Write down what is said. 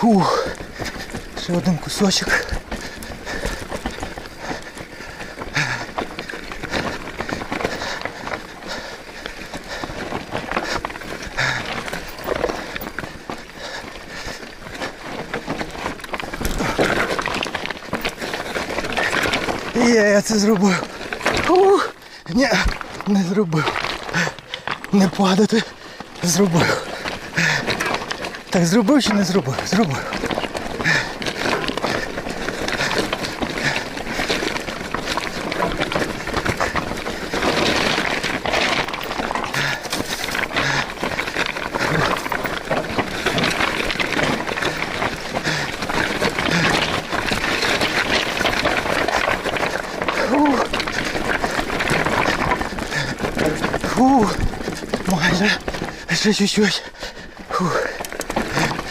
Фух. Ще один кусочок. Є, я це зробив. Ух, ні, не зробив. Не падати. Зробив. Так, зробив чи не зробив? Зробив. Фу, майже ще чуть-чуть.